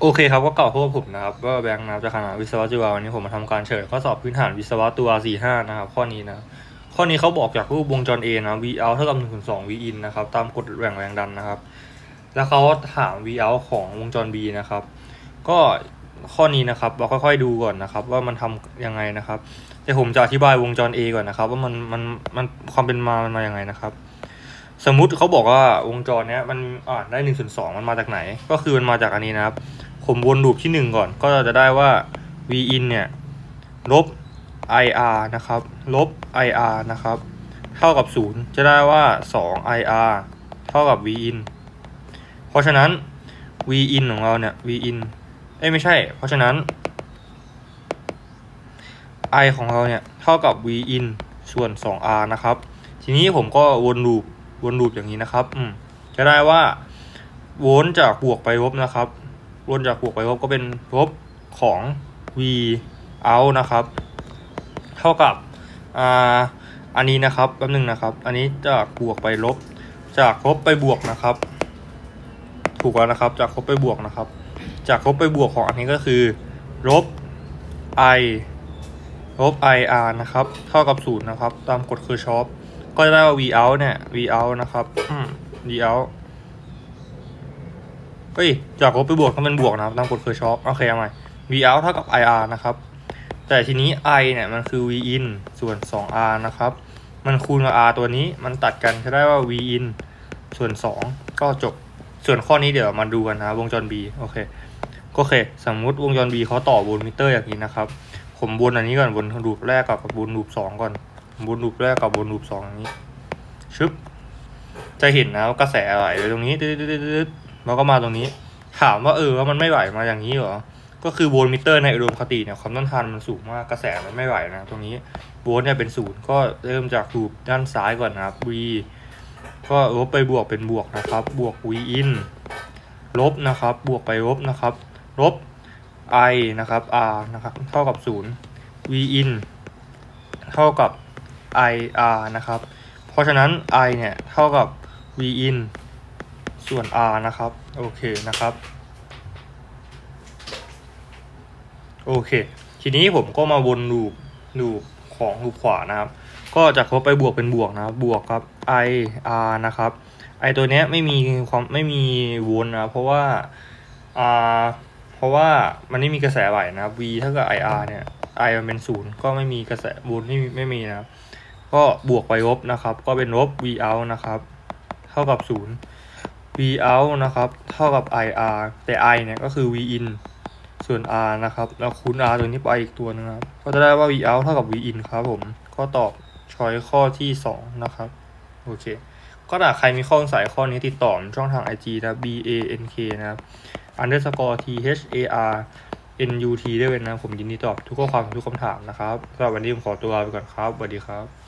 โอเคครับก็เก่าพวกบผมนะครับว่าแบงค์นะครับจากคณะวิศวะจุฬาวันนี้ผมมาทำการเชิญข้อสอบพื้นฐานวิศวะตัว 45 นะครับ ข้อนี้นะข้อนี้เขาบอกจากรูปวงจร A นะ V out เท่ากับ1ถึง2 V in นะครับ ตามกฎแหว่งแรงดันนะครับ แล้วเขาถาม V out ของวงจร B นะครับ ก็ข้อนี้นะครับเราค่อยๆดูก่อนนะครับ ว่ามันทำยังไงนะครับแต่ผมจะอธิบายวงจร A ก่อนนะครับ ว่ามันมันมันความเป็นมามันมาอย่างไงนะครับสมมุติเขาบอกว่าวงจรเนี้ยมันอ่านได้หนึ่งส่วนสองมันมาจากไหน ก็คือมันมาจากอันนี้นะครับ ผมวนลูปที่หนึ่งก่อน ก็จะได้ว่า v in เนี่ยลบ ir นะครับ ลบ ir นะครับ เท่ากับศูนย์จะได้ว่าสอง ir เท่ากับ v in เพราะฉะนั้น v in ของเราเนี่ย v in เอ้ยไม่ใช่ เพราะฉะนั้น i ของเราเนี่ยเท่ากับ v in ส่วน 2r นะครับ ทีนี้ผมก็วนลูปวนลูปอย่างนี้นะครับ อืม จะได้ว่าวนจากบวกไปลบนะครับ วนจากบวกไปลบก็เป็นลบของ v out นะครับ เท่ากับอ่าอันนี้นะครับแป๊บนึงนะครับ อันนี้จากบวกไปลบ จากลบไปบวกนะครับ ถูกแล้วนะครับ จากลบไปบวกนะครับ จากลบไปบวกของอันนี้ก็คือลบ i ลบ ir นะครับ เท่ากับศูนย์นะครับ ตามกฎคือชอปก็จะได้ว่า v out เนี่ย v out นะครับ v out เฮ้ยจากลบไปบวกต้องเป็นบวกนะครับตามกฎเคือชอปโอเคเอาใหม่ v out เท่ากับ ir นะครับ แต่ทีนี้ i เนี่ยมันคือ v in ส่วน 2r นะครับ มันคูณกับ r ตัวนี้มันตัดกันจะได้ว่า v in ส่วน 2 ก็จบส่วนข้อนี้เดี๋ยวมาดูกันนะวงจร b โอเคโอเค สมมุติวงจร b เขาต่อวนมิเตอร์อย่างนี้นะครับ ผมวนอันนี้ก่อนวนลูปแรกกับวนลูปสองก่อนวนลูปแรกกับวนลูปสองอย่างนี้ชึบจะเห็นนะกระแสไหลไปตรงนี้ตึ๊ด แล้วก็มาตรงนี้ ถามว่าเออว่ามันไม่ไหลมาอย่างนี้เหรอ ก็คือโวลต์มิเตอร์ในอุดมคติเนี่ยความต้านทานมันสูงมากกระแสมันไม่ไหวนะ ตรงนี้โวลต์เนี่ยเป็นศูนย์ก็เริ่มจากลูปด้านซ้ายก่อนนะครับ V ก็ลบไปบวกเป็นบวกนะครับ บวก V in ลบนะครับ บวกไปลบนะครับ ลบ I นะครับ R นะครับ เท่ากับศูนย์ V in เท่ากับ I R นะครับ เพราะฉะนั้น I เนี่ย เท่ากับ V in ส่วน R นะครับ โอเคนะครับ โอเค ทีนี้ผมก็มาวนลูปลูปของลูปขวานะครับ ก็จากลบไปบวกเป็นบวกนะครับ บวกครับ i r นะครับ i ตัวเนี้ยไม่มีความไม่มีวนนะเพราะว่าอ่าเพราะว่ามันไม่มีกระแสไหลนะครับ v ถ้าเกิด i r เนี่ย i มันเป็นศูนย์ก็ไม่มีกระแสวนไม่มีไม่มีนะครับ ก็บวกไปลบนะครับ ก็เป็นลบ v out นะครับ เท่ากับศูนย์ v out นะครับเท่ากับ i r แต่ i เนี่ยก็คือ v in ส่วน r นะครับแล้วคูณ r ตัวนี้ไปอีกตัวนึงครับก็จะได้ว่า v out เท่ากับ v in ครับผมก็ตอบช้อยข้อที่ 2 นะครับโอเคก็ถ้าใครมีข้อสงสัยข้อนี้ติดต่อช่องทาง IG นะ b a n k นะครับ underscore t h a r n u t ได้เลยนะ ผมยินดีตอบทุกข้อความทุกคำถามนะครับสำหรับวันนี้ผมขอตัวลาไปก่อนครับสวัสดีครับ